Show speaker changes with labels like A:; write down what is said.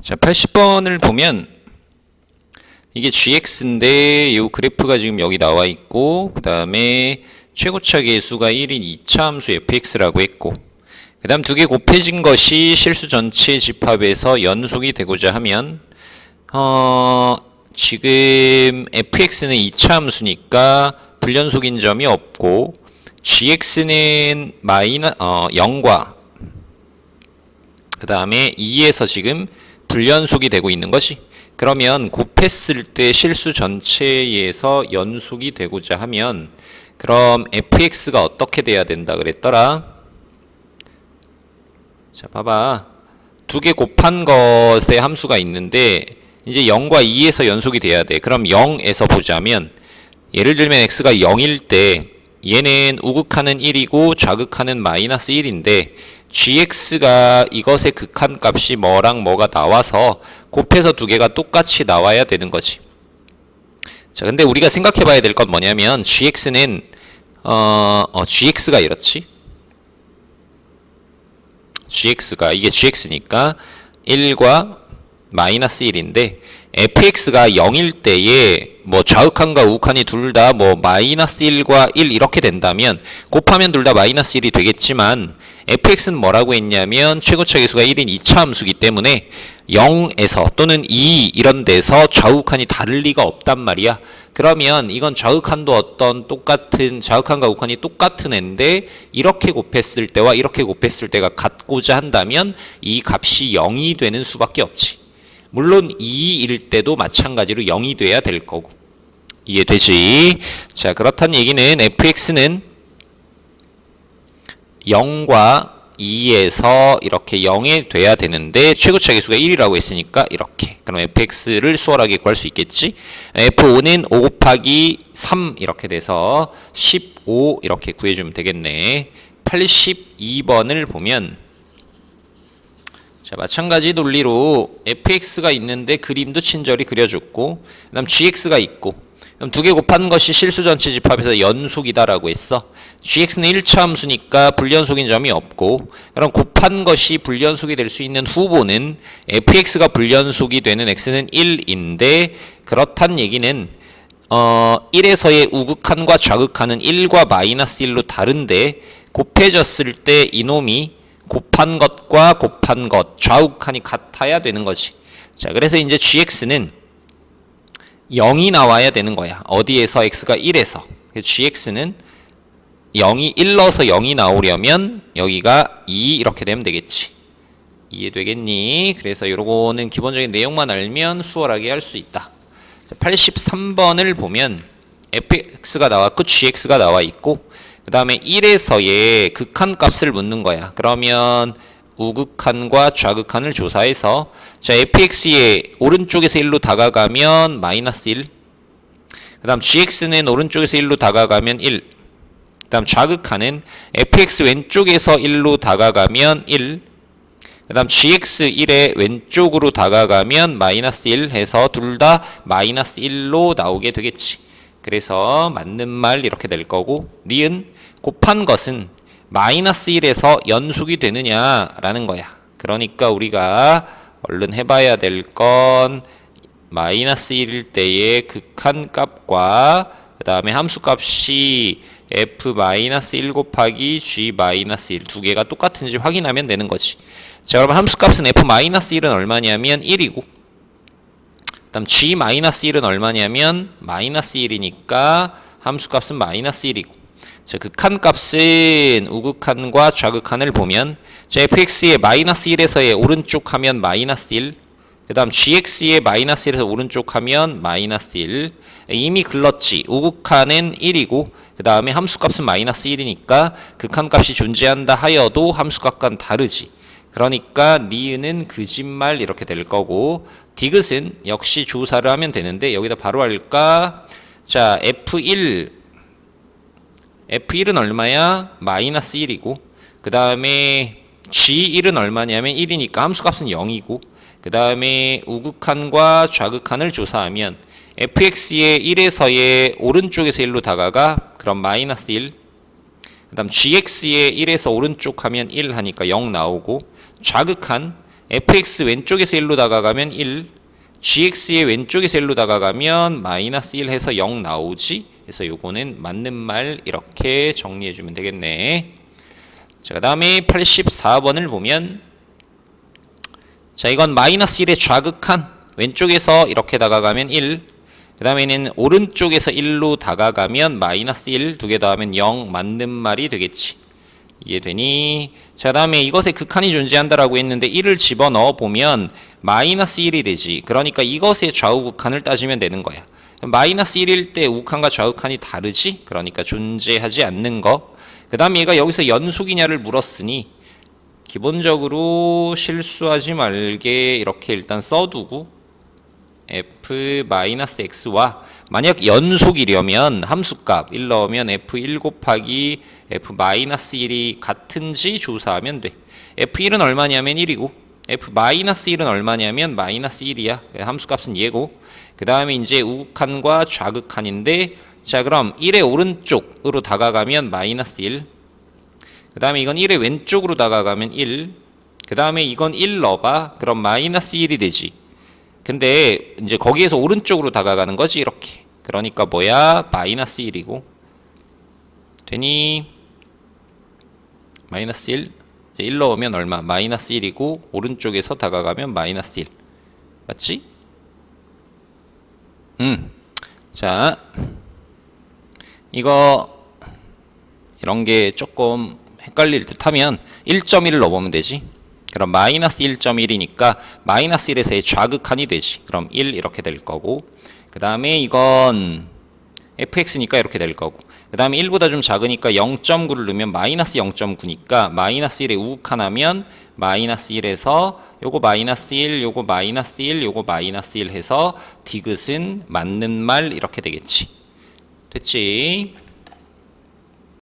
A: 자, 80번을 보면 이게 gx인데 이 그래프가 지금 여기 나와 있고 그 다음에 최고차 계수가 1인 2차 함수 fx라고 했고 그 다음 두 개 곱해진 것이 실수 전체 집합에서 연속이 되고자 하면 어, 지금 fx는 2차 함수니까 불연속인 점이 없고 gx는 마이너 어, 0과 그 다음에 2에서 지금 불연속이 되고 있는 것이 그러면 곱했을 때 실수 전체에서 연속이 되고자 하면 그럼 fx가 어떻게 돼야 된다 그랬더라? 자 봐봐. 두 개 곱한 것의 함수가 있는데 이제 0과 2에서 연속이 돼야 돼. 그럼 0에서 보자면 예를 들면 x가 0일 때 얘는 우극하는 1이고 좌극하는 마이너스 1인데 gx가 이것의 극한 값이 뭐랑 뭐가 나와서 곱해서 두 개가 똑같이 나와야 되는 거지. 자, 근데 우리가 생각해 봐야 될 건 뭐냐면 gx는 어, 어 gx가 이렇지. gx가 이게 gx니까 1과 마이너스 1인데 fx가 0일 때에 뭐 좌극한과 우극한이 둘 다 뭐 마이너스 1과 1 이렇게 된다면 곱하면 둘 다 마이너스 1이 되겠지만 fx는 뭐라고 했냐면 최고차 계수가 1인 2차 함수기 때문에 0에서 또는 2 이런 데서 좌우극한이 다를 리가 없단 말이야. 그러면 이건 좌극한도 어떤 똑같은 좌극한과 우극한이 똑같은 애인데 이렇게 곱했을 때와 이렇게 곱했을 때가 같고자 한다면 이 값이 0이 되는 수밖에 없지. 물론 2일 때도 마찬가지로 0이 돼야 될 거고. 이해되지? 자, 그렇다는 얘기는 fx는 0과 2에서 이렇게 0이 돼야 되는데 최고차 계수가 1이라고 했으니까 이렇게 그럼 fx를 수월하게 구할 수 있겠지 f5는 5 곱하기 3 이렇게 돼서 15 이렇게 구해주면 되겠네 82번을 보면 자 마찬가지 논리로 fx가 있는데 그림도 친절히 그려줬고 그 다음 gx가 있고 그럼 두 개 곱한 것이 실수 전체 집합에서 연속이다라고 했어. gx는 1차 함수니까 불연속인 점이 없고 그럼 곱한 것이 불연속이 될 수 있는 후보는 fx가 불연속이 되는 x는 1인데 그렇단 얘기는 어 1에서의 우극한과 좌극한은 1과 마이너스 1로 다른데 곱해졌을 때 이놈이 곱한 것과 곱한 것 좌우극한이 같아야 되는 거지. 자 그래서 이제 gx는 0이 나와야 되는 거야. 어디에서 x가 1에서. gx는 0이 1 넣어서 0이 나오려면 여기가 2 이렇게 되면 되겠지. 이해되겠니? 그래서 요거는 기본적인 내용만 알면 수월하게 할 수 있다. 83번을 보면 fx가 나왔고 gx가 나와 있고 그 다음에 1에서의 극한 값을 묻는 거야. 그러면 우극한과 좌극한을 조사해서 자 fx의 오른쪽에서 1로 다가가면 마이너스 1. 그 다음 gx는 오른쪽에서 1로 다가가면 1. 그 다음 좌극한은 fx 왼쪽에서 1로 다가가면 1. 그 다음 gx1의 왼쪽으로 다가가면 마이너스 1 해서 둘 다 마이너스 1로 나오게 되겠지. 그래서 맞는 말 이렇게 될 거고 니은 곱한 것은 마이너스 1에서 연속이 되느냐라는 거야. 그러니까 우리가 얼른 해봐야 될 건 마이너스 1일 때의 극한 값과 그 다음에 함수 값이 f 마이너스 1 곱하기 g 마이너스 1 두 개가 똑같은지 확인하면 되는 거지. 자, 그러면 함수 값은 f 마이너스 1은 얼마냐면 1이고 그 다음 g 마이너스 1은 얼마냐면 마이너스 1이니까 함수 값은 마이너스 1이고 자, 극한 값은 우극한과 좌극한을 보면 자, fx의 마이너스 1에서의 오른쪽 하면 마이너스 1, 그 다음 gx의 마이너스 1에서 오른쪽 하면 마이너스 1. 이미 글렀지. 우극한은 1이고 그 다음에 함수값은 마이너스 1이니까 극한값이 존재한다 하여도 함수값과는 다르지. 그러니까 니은은 거짓말 이렇게 될 거고 디귿은 역시 조사를 하면 되는데 여기다 바로 할까? 자 f1 f1은 얼마야? 마이너스 1이고 그 다음에 g1은 얼마냐면 1이니까 함수값은 0이고 그 다음에 우극한과 좌극한을 조사하면 fx의 1에서의 오른쪽에서 1로 다가가 그럼 마이너스 1. 그 다음 gx의 1에서 오른쪽 하면 1 하니까 0 나오고 좌극한 fx 왼쪽에서 1로 다가가면 1 gx의 왼쪽에서 1로 다가가면 마이너스 1 해서 0 나오지 그래서 요거는 맞는 말 이렇게 정리해 주면 되겠네 자, 그 다음에 84번을 보면 자, 이건 마이너스 1의 좌극한 왼쪽에서 이렇게 다가가면 1. 그 다음에는 오른쪽에서 1로 다가가면 마이너스 1 두 개 더하면 0 맞는 말이 되겠지. 이해되니? 자, 그 다음에 이것에 극한이 존재한다라고 했는데 1을 집어넣어 보면 마이너스 1이 되지. 그러니까 이것의 좌우 극한을 따지면 되는 거야. 마이너스 1일 때 우극한과 좌극한이 다르지? 그러니까 존재하지 않는 거. 그 다음에 얘가 여기서 연속이냐를 물었으니 기본적으로 실수하지 말게 이렇게 일단 써두고 f-x와 만약 연속이려면 함수값 1 넣으면 f1 곱하기 f-1이 같은지 조사하면 돼. f1은 얼마냐면 1이고 f-1은 얼마냐면 마이너스 1이야. 함수값은 얘고 그 다음에 이제 우극한과 좌극한인데 자 그럼 1의 오른쪽으로 다가가면 마이너스 1. 그 다음에 이건 1의 왼쪽으로 다가가면 1. 그 다음에 이건 1 넣어봐. 그럼 마이너스 1이 되지. 근데 이제 거기에서 오른쪽으로 다가가는 거지 이렇게. 그러니까 뭐야? 마이너스 1이고. 되니? 마이너스 1. 이제 1 넣으면 얼마? 마이너스 1이고 오른쪽에서 다가가면 마이너스 1. 맞지? 음. 자. 이거 이런 게 조금 헷갈릴 듯 하면 1.1을 넣어보면 되지. 그럼 마이너스 1.1이니까 마이너스 1에서의 좌극한이 되지. 그럼 1 이렇게 될 거고. 그 다음에 이건 fx니까 이렇게 될 거고. 그 다음에 1보다 좀 작으니까 0.9를 넣으면 마이너스 0.9니까 마이너스 1에 우극한하면 마이너스 1에서 요거 마이너스 1, 요거 마이너스 1, 요거 마이너스 1 해서 디귿은 맞는 말 이렇게 되겠지. 됐지?